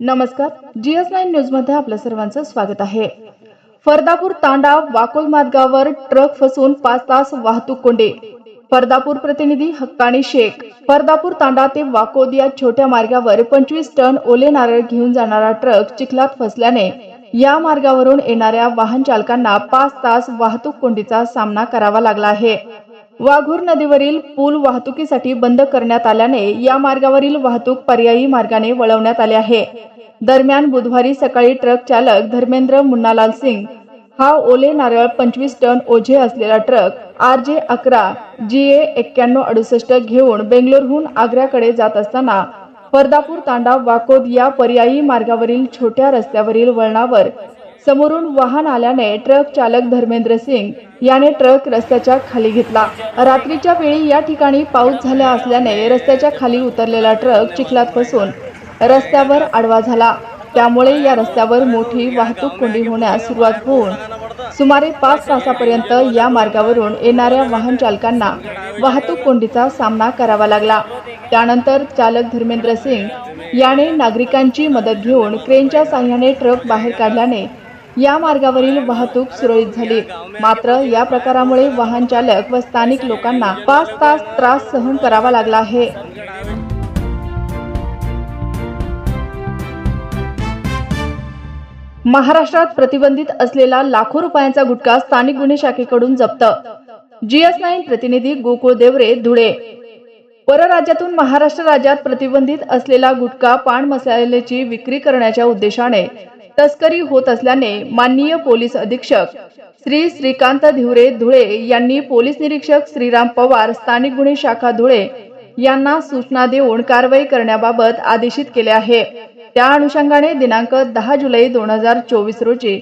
नमस्कार. G S nine न्यूजमध्ये आपल्या सर्वांचं स्वागत आहे. फरदापूर तांडा वाकोल मार्गावर ट्रक फसून पाच तास वाहतूक कोंडी. फरदापूर प्रतिनिधी हक्कानी शेख. फरदापूर तांडा ते वाकोद या छोट्या मार्गावर पंचवीस टन ओले नारळ घेऊन जाणारा ट्रक चिखलात फसल्याने या मार्गावरून येणाऱ्या वाहन चालकांना पाच तास वाहतूक कोंडीचा सामना करावा लागला आहे. वाघूर नदीवरील पूल वाहतुकीसाठी बंद करण्यात आल्याने या मार्गावरील वाहतूक पर्यायी मार्गाने वळवण्यात आले आहे. दरम्यान बुधवारी सकाळी ट्रक चालक धर्मेंद्र मुन्नालाल सिंग हा ओले नारळ पंचवीस टन ओझे असलेला ट्रक आर जे अकरा जी ए एक्क्याण्णव अडुसष्ट घेऊन बेंगलोरहून आग्र्याकडे जात असताना फरदापूर तांडा वाकोद या पर्यायी मार्गावरील छोट्या रस्त्यावरील वळणावर समोरून वाहन आल्याने ट्रक चालक धर्मेंद्र सिंग याने ट्रक रस्त्याच्या खाली घेतला. रात्रीच्या वेळी या ठिकाणी पाऊस झाला असल्याने रस्त्याच्या खाली उतरलेला ट्रक चिखलात फसून रस्त्यावर आडवा झाला. त्यामुळे या रस्त्यावर मोठी वाहतूक कोंडी होण्यास सुरुवात होऊन सुमारे पाच तासापर्यंत या मार्गावरून येणाऱ्या वाहन चालकांना वाहतूक कोंडीचा सामना करावा लागला. त्यानंतर चालक धर्मेंद्र सिंग याने नागरिकांची मदत घेऊन क्रेनच्या साह्याने ट्रक बाहेर काढल्याने या मार्गावरील वाहतूक सुरळीत झाली. मात्र या प्रकारामुळे वाहन चालक व स्थानिक लोकांना पाच तास त्रास सहन करावा लागला आहे. महाराष्ट्रात प्रतिबंधित असलेला लाखो रुपयांचा गुटखा स्थानिक गुन्हे शाखेकडून जप्त. जीएस नाईन प्रतिनिधी गोकुळ देवरे धुळे. परराज्यातून महाराष्ट्र राज्यात प्रतिबंधित असलेला गुटखा पान मसाल्याची विक्री करण्याच्या उद्देशाने तस्करी होत असल्याने माननीय पोलीस अधीक्षक श्री श्रीकांत धिवरे धुळे यांनी पोलीस निरीक्षक श्रीराम पवार स्थानिक गुन्हे शाखा धुळे यांना सूचना देऊन कारवाई करण्याबाबत आदेशित केले आहे. त्या अनुषंगाने दिनांक दहा जुलै दोन हजार चोवीस रोजी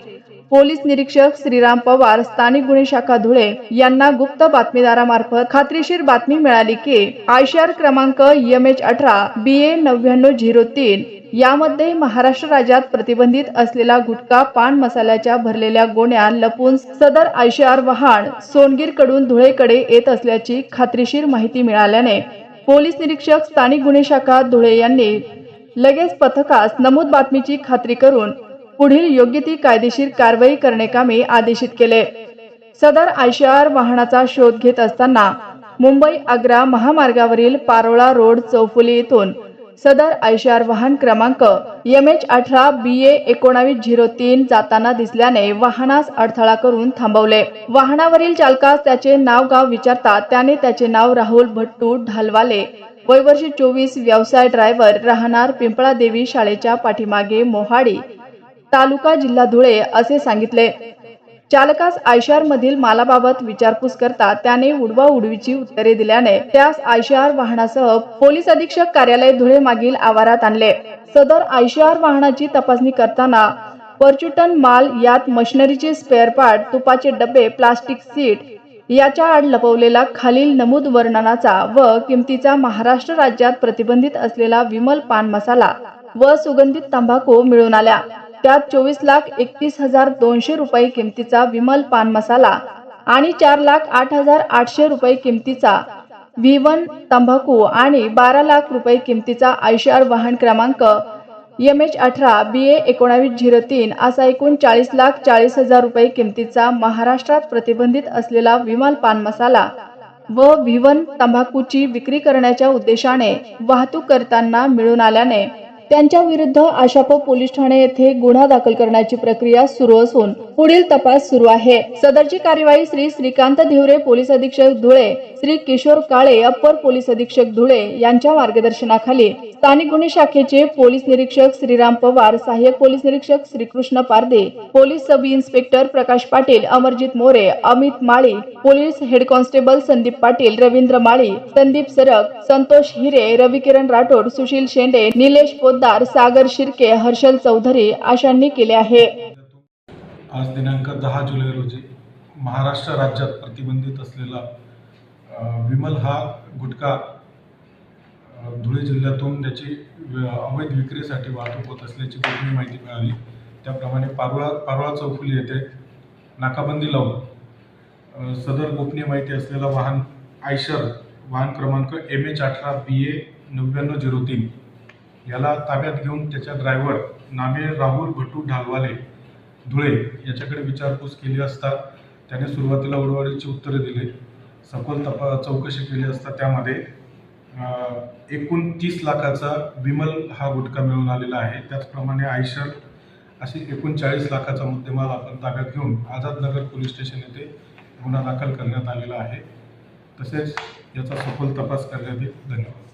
पोलीस निरीक्षक श्रीराम पवार स्थानिक गुन्हे शाखा धुळे यांना गुप्त बातमीदारामार्फत खात्रीशीर बातमी मिळाली की आयशर क्रमांक एम एच अठरा बी ए नव्याण्णव झिरो तीन यामध्ये महाराष्ट्र राज्यात प्रतिबंधित असलेला गुटखा पान मसाल्याच्या भरलेल्या गोण्या लपून सदर आयशर वाहन सोनगीरकडून धुळेकडे येत असल्याची खात्रीशीर माहिती मिळाल्याने पोलीस निरीक्षक स्थानिक गुन्हे शाखा धुळे यांनी लगेच पथकास नमूद बातमीची खात्री करून पुढील योग्य ती कायदेशीर कारवाई करणे आदेशित केले. सदर आयशार वाहनाचा शोध घेत असताना मुंबई आग्रा महामार्गावरील पारोळा रोड चौफुली येथून सदर आयशार वाहन क्रमांक एम एच अठरा बी ए एकोणावीस झिरो तीन जाताना दिसल्याने वाहनास अडथळा करून थांबवले. वाहनावरील चालकास त्याचे नाव गाव विचारता त्याने त्याचे नाव राहुल भट्टू ढालवाले वय वर्ष चोवीस व्यवसाय ड्रायव्हर राहणार पिंपळादेवी शाळेच्या पाठीमागे मोहाडी तालुका जिल्हा धुळे असे सांगितले. चालकास आयशार मधील मालाबाबत विचारपूस करता त्याने उडवा उडवीची उत्तरे दिल्याने त्यास आयशार वाहनासह पोलीस अधीक्षक कार्यालय धुळे मागील आवारात आणले. सदर आयशार वाहनाची तपासणी करताना परचुटन माल यात मशिनरीचे स्पेअर पार्ट तुपाचे डबे प्लास्टिक सीट याच्या आड लपवलेला खालील नमूद वर्णनाचा व किमतीचा महाराष्ट्र राज्यात प्रतिबंधित असलेला विमल पान मसाला व सुगंधित तंबाखू मिळून आल्या. त्यात चोवीस लाख एकतीस हजार दोनशे रुपये किमतीचा विमल पान मसाला आणि चार लाख आठ हजार आठशे रुपये किमतीचा व्ही वन तंबाखू आणि बारा लाख रुपये किमतीचा आयशार वाहन क्रमांक एम एच अठरा बी ए एकोणावीस झिरो तीन असा एकूण चाळीस लाख चाळीस हजार रुपये किमतीचा महाराष्ट्रात प्रतिबंधित असलेला विमल पान मसाला व विवन तंबाखूची विक्री करण्याच्या उद्देशाने वाहतूक करताना मिळून आल्याने त्यांच्या विरुद्ध आशाप पोलीस ठाणे येथे गुन्हा दाखल करण्याची प्रक्रिया सुरू असून पुढील तपास सुरू आहे. सदरची कार्यवाही श्री श्रीकांत धिवरे पोलीस अधीक्षक धुळे श्री किशोर काळे अप्पर पोलीस अधीक्षक धुळे यांच्या मार्गदर्शनाखाली स्थानिक गुन्हे शाखेचे पोलीस निरीक्षक श्रीराम पवार सहाय्यक पोलीस निरीक्षक Shrikrishna Parde police sub inspector Prakash Patil Amarjit More Amit Mali police head constable Sandeep Patil Ravindra Mali Sandeep Sarak Santosh Hire रविकिरण राठोड सुशील शेंडे निलेश पोद्दार सागर शिर्के हर्षल चौधरी आशांनी केले आहे. आज दिनांक दहा जुलै रोजी महाराष्ट्र राज्यात प्रतिबंधित असलेला विमल हा गुटखा धुळे जिल्ह्यातून त्याची अवैध विक्रीसाठी वाहतूक होत असल्याची गोपनीय माहिती मिळाली. त्याप्रमाणे पारोळा पारोळा चौफुली येथे नाकाबंदी लावून सदर गोपनीय माहिती असलेला वाहन आयशर वाहन क्रमांक एम एच अठरा बी ए नव्याण्णव झिरो तीन याला ताब्यात घेऊन त्याच्या ड्रायव्हर नामे राहुल भटू ढालवाले धुळे याच्याकडे विचारपूस केली असता त्याने सुरुवातीला उडवाडीची उत्तरे दिली. सखोल तपा चौकशी केली असता त्यामध्ये एकूण तीस लाखाचा विमल हा गुटखा मिळून आलेला आहे. त्याचप्रमाणे आयशर अशी एकूण चाळीस लाखाचा मुद्देमाल आपण ताब्यात घेऊन आझादनगर पोलीस स्टेशन येथे गुन्हा दाखल करण्यात आलेला आहे. तसेच याचा सखोल तपास करण्यात येईल. धन्यवाद.